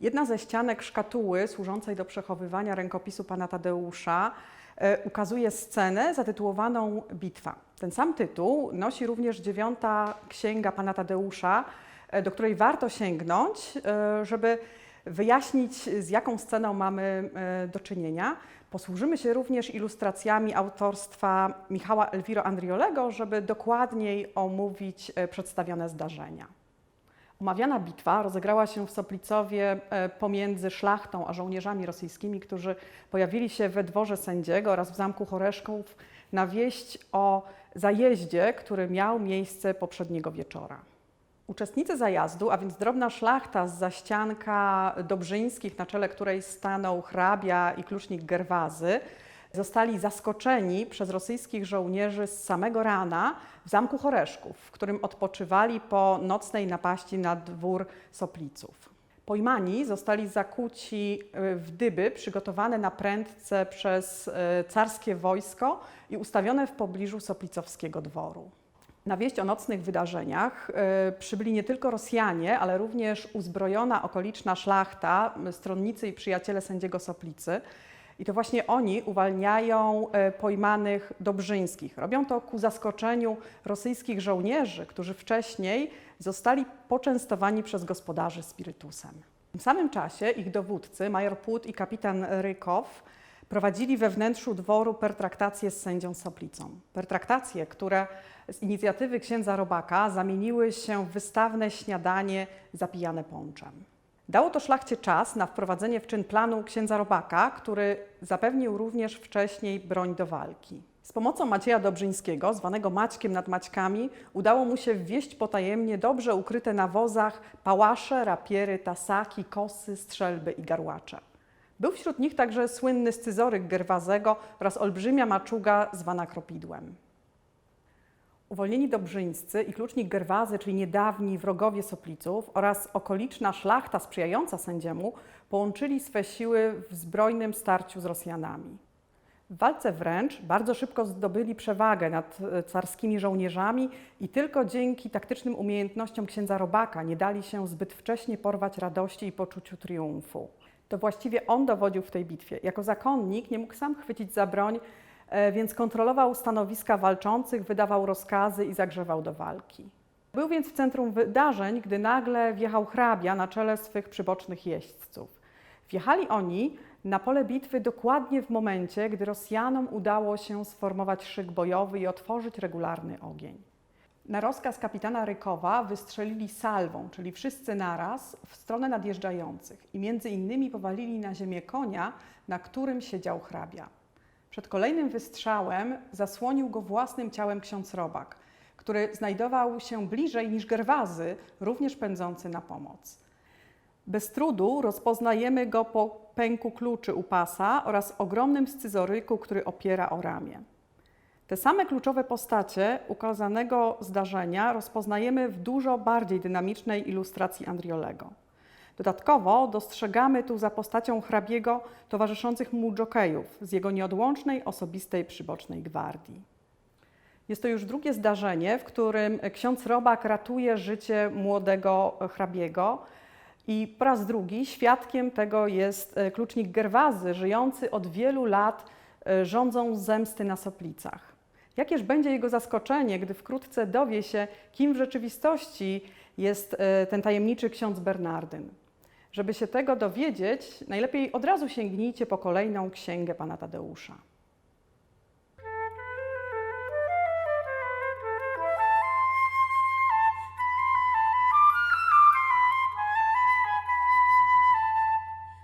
Jedna ze ścianek szkatuły służącej do przechowywania rękopisu pana Tadeusza e, ukazuje scenę zatytułowaną Bitwa. Ten sam tytuł nosi również dziewiąta księga pana Tadeusza, e, do której warto sięgnąć, e, żeby wyjaśnić, z jaką sceną mamy do czynienia. Posłużymy się również ilustracjami autorstwa Michała Elwiro Andriolego, żeby dokładniej omówić przedstawione zdarzenia. Omawiana bitwa rozegrała się w Soplicowie e, pomiędzy szlachtą a żołnierzami rosyjskimi, którzy pojawili się we dworze sędziego oraz w zamku Choreszków na wieść o zajeździe, który miał miejsce poprzedniego wieczora. Uczestnicy zajazdu, a więc drobna szlachta z zaścianka Dobrzyńskich, na czele której stanął hrabia i klucznik Gerwazy, zostali zaskoczeni przez rosyjskich żołnierzy z samego rana w zamku Choreszków, w którym odpoczywali po nocnej napaści na dwór Sopliców. Pojmani zostali zakuci y, w dyby przygotowane na prędce przez y, carskie wojsko i ustawione w pobliżu Soplicowskiego dworu. Na wieść o nocnych wydarzeniach y, przybyli nie tylko Rosjanie, ale również uzbrojona okoliczna szlachta, stronnicy i przyjaciele sędziego Soplicy. I to właśnie oni uwalniają y, pojmanych Dobrzyńskich. Robią to ku zaskoczeniu rosyjskich żołnierzy, którzy wcześniej zostali poczęstowani przez gospodarzy spirytusem. W tym samym czasie ich dowódcy, major Płód i kapitan Rykow, prowadzili we wnętrzu dworu pertraktacje z sędzią Soplicą. Pertraktacje, które z inicjatywy księdza Robaka zamieniły się w wystawne śniadanie zapijane ponczem. Dało to szlachcie czas na wprowadzenie w czyn planu księdza Robaka, który zapewnił również wcześniej broń do walki. Z pomocą Macieja Dobrzyńskiego, zwanego Maćkiem nad Maćkami, udało mu się wwieźć potajemnie dobrze ukryte na wozach pałasze, rapiery, tasaki, kosy, strzelby i garłacze. Był wśród nich także słynny scyzoryk Gerwazego oraz olbrzymia maczuga zwana Kropidłem. Uwolnieni Dobrzyńscy i klucznik Gerwazy, czyli niedawni wrogowie Sopliców oraz okoliczna szlachta sprzyjająca sędziemu, połączyli swe siły w zbrojnym starciu z Rosjanami. W walce wręcz bardzo szybko zdobyli przewagę nad e, carskimi żołnierzami i tylko dzięki taktycznym umiejętnościom księdza Robaka nie dali się zbyt wcześnie porwać radości i poczuciu triumfu. To właściwie on dowodził w tej bitwie. Jako zakonnik nie mógł sam chwycić za broń, więc kontrolował stanowiska walczących, wydawał rozkazy i zagrzewał do walki. Był więc w centrum wydarzeń, gdy nagle wjechał hrabia na czele swych przybocznych jeźdźców. Wjechali oni na pole bitwy dokładnie w momencie, gdy Rosjanom udało się sformować szyk bojowy i otworzyć regularny ogień. Na rozkaz kapitana Rykowa wystrzelili salwą, czyli wszyscy naraz, w stronę nadjeżdżających i między innymi powalili na ziemię konia, na którym siedział hrabia. Przed kolejnym wystrzałem zasłonił go własnym ciałem ksiądz Robak, który znajdował się bliżej niż Gerwazy, również pędzący na pomoc. Bez trudu rozpoznajemy go po pęku kluczy u pasa oraz ogromnym scyzoryku, który opiera o ramię. Te same kluczowe postacie ukazanego zdarzenia rozpoznajemy w dużo bardziej dynamicznej ilustracji Andriolego. Dodatkowo dostrzegamy tu za postacią hrabiego towarzyszących mu dżokejów z jego nieodłącznej osobistej przybocznej gwardii. Jest to już drugie zdarzenie, w którym ksiądz Robak ratuje życie młodego hrabiego i po raz drugi świadkiem tego jest e, klucznik Gerwazy, żyjący od wielu lat e, rządzą zemsty na Soplicach. Jakież będzie jego zaskoczenie, gdy wkrótce dowie się, kim w rzeczywistości jest e, ten tajemniczy ksiądz Bernardyn. Żeby się tego dowiedzieć, najlepiej od razu sięgnijcie po kolejną księgę pana Tadeusza.